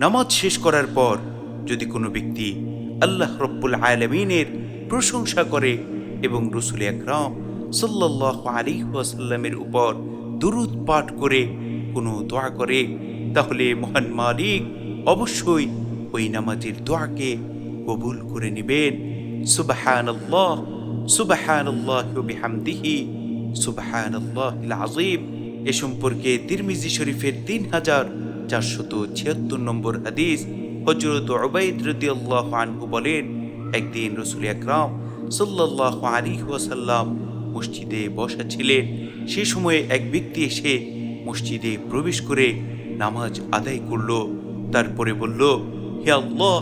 নামাজ শেষ করার পর যদি কোনো ব্যক্তি আল্লাহ রব্বুল আলমিনের প্রশংসা করে এবং রসুল আকরাম সাল্লাহ আলী ওয়াসাল্লামের উপর দুরুদ পাঠ করে কোনো দোয়া করে, তাহলে মহান মালিক অবশ্যই ওই নামাজের দোয়াকে কবুল করে নেবেন। সুবাহান আল্লাহ সুবাহান আল্লাহ এ সম্পর্কে তিরমিজি শরীফের তিন হাজার চারশত ছিয়াত্তর নম্বর হাদিস। হজরত ওবায়দ রদি আল্লাহ আনহু বলেন, একদিন রসুল আকরাম সাল্লাহ আলী ওয়াসাল্লাম মসজিদে বসা ছিলেন। সে সময়ে এক ব্যক্তি এসে মসজিদে প্রবেশ করে নামাজ আদায় করল। তারপরে বলল, হে আল্লাহ,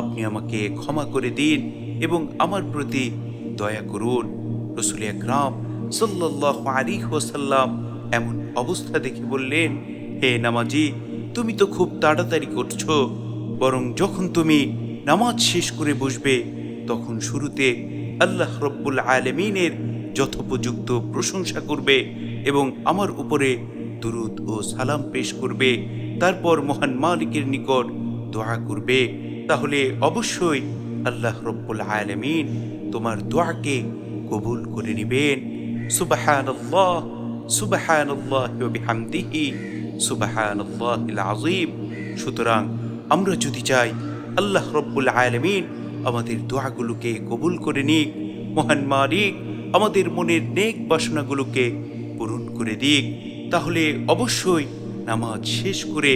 আপনি আমাকে ক্ষমা করে দিন এবং আমার প্রতি দয়া করুন। রসুল আকরাম সাল্লাহ আলী ওয়াসাল্লাম এমন অবস্থা দেখে বললেন, হে নামাজি তুমি তো খুব তাড়াতাড়ি করছ, বরং যখন তুমি নামাজ শেষ করে বসবে, তখন শুরুতে আল্লাহ রব্বুল আলমিনের যথোপযুক্ত প্রশংসা করবে এবং আমার উপরে দুরুদ ও সালাম পেশ করবে। তারপর মহান মালিকের নিকট দোয়া করবে। তাহলে অবশ্যই আল্লাহ রব্বুল আলমিন তোমার দোয়াকে কবুল করে নেবেন। আল্লাহ বিহামদিহি। আজিম সুতরাং আমরা যদি চাই আল্লাহ রব্বুল আলমিন আমাদের দোয়াগুলোকে কবুল করে নিক, মহান মালিক আমাদের মনের নেক বাসনাগুলোকে পূরণ করে দিক, তাহলে অবশ্যই নামাজ শেষ করে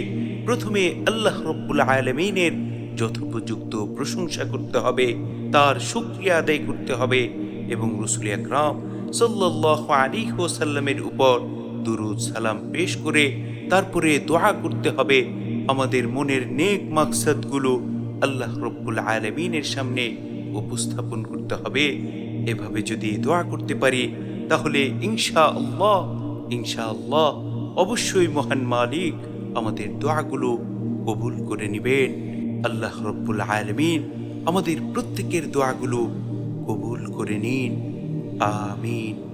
প্রথমে আল্লাহ রব্বুল আলমিনের যথোপযুক্ত প্রশংসা করতে হবে, তার শুক্রিয়া আদায় করতে হবে এবং রসুল আকরাম সাল্লাহ আলী ওসাল্লামের উপর দুরুদ সালাম পেশ করে তারপরে দোয়া করতে হবে। আমাদের মনের নেক মাকসাদগুলো আল্লাহ রব্বুল আলমিনের সামনে উপস্থাপন করতে হবে। এভাবে যদি দোয়া করতে পারি, তাহলে ইনশা আল্লাহ ইনশা আল্লাহ অবশ্যই মহান মালিক আমাদের দোয়াগুলো কবুল করে নেবেন। আল্লাহ রব্বুল আলমিন আমাদের প্রত্যেকের দোয়াগুলো কবুল করে নিন। আমিন।